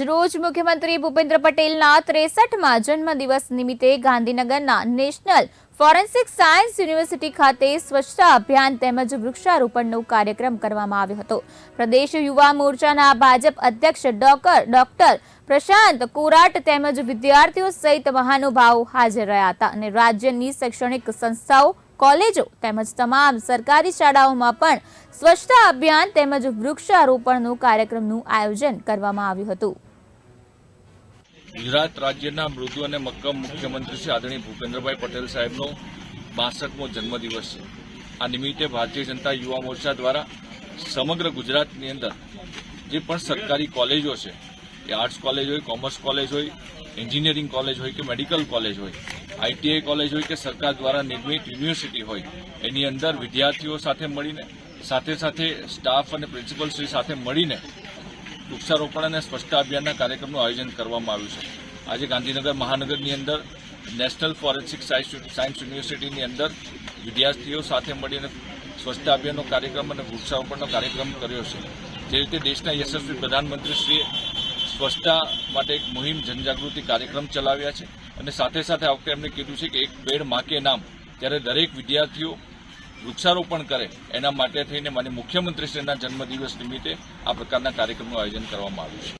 રોજ મુખ્યમંત્રી ભૂપેન્દ્ર પટેલના ત્રેસઠમાં જન્મદિવસ નિમિત્તે ગાંધીનગરના નેશનલ ફોરેન્સિક સાયન્સ યુનિવર્સિટી ખાતે સ્વચ્છતા અભિયાન તેમજ વૃક્ષારોપણનો કાર્યક્રમ કરવામાં આવ્યો હતો. પ્રદેશ યુવા મોરચાના ભાજપ અધ્યક્ષ ડોક્ટર ડોક્ટર પ્રશાંત કોરાટ તેમજ વિદ્યાર્થીઓ સહિત મહાનુભાવો હાજર રહ્યા હતા અને રાજ્યની શૈક્ષણિક સંસ્થાઓ, કોલેજો તેમજ તમામ સરકારી શાળાઓમાં પણ સ્વચ્છતા અભિયાન તેમજ વૃક્ષારોપણનો કાર્યક્રમનું આયોજન કરવામાં આવ્યું હતું. ગુજરાત રાજ્યના મૃદુ અને મક્કમ મુખ્યમંત્રી શ્રી આદરણીય ભૂપેન્દ્રભાઈ પટેલ સાહેબનો બાસઠમો જન્મદિવસ છે. આ નિમિત્તે ભારતીય જનતા યુવા મોરચા દ્વારા સમગ્ર ગુજરાતની અંદર જે પણ સરકારી કોલેજો છે, એ આર્ટ્સ કોલેજ હોય, કોમર્સ કોલેજ હોય, એન્જિનિયરિંગ કોલેજ હોય કે મેડિકલ કોલેજ હોય, આઈટીઆઈ કોલેજ હોય કે સરકાર દ્વારા નિર્મિત યુનિવર્સિટી હોય, એની અંદર વિદ્યાર્થીઓ સાથે મળીને, સાથે સાથે સ્ટાફ અને પ્રિન્સિપલ શ્રી સાથે મળીને વૃક્ષારોપણ અને સ્વચ્છતા અભિયાનના કાર્યક્રમનું આયોજન કરવામાં આવ્યું છે. આજે ગાંધીનગર મહાનગરની અંદર નેશનલ ફોરેન્સિક સાયન્સ યુનિવર્સિટીની અંદર વિદ્યાર્થીઓ સાથે મળીને સ્વચ્છતા અભિયાનનો કાર્યક્રમ અને વૃક્ષારોપણનો કાર્યક્રમ કર્યો છે. જે રીતે દેશના યશસ્વી પ્રધાનમંત્રીશ્રીએ સ્વચ્છતા માટે એક મુહિમ જનજાગૃતિ કાર્યક્રમ ચલાવ્યા છે અને સાથે સાથે આ વખતે એમણે કીધું છે કે એક પેડ માકે નામ. ત્યારે દરેક વિદ્યાર્થીઓ વૃક્ષારોપણ કરે, એના માટે થઈને મને મુખ્યમંત્રીશ્રીના જન્મદિવસ નિમિત્તે આ પ્રકારના કાર્યક્રમનું આયોજન કરવામાં આવ્યું છે.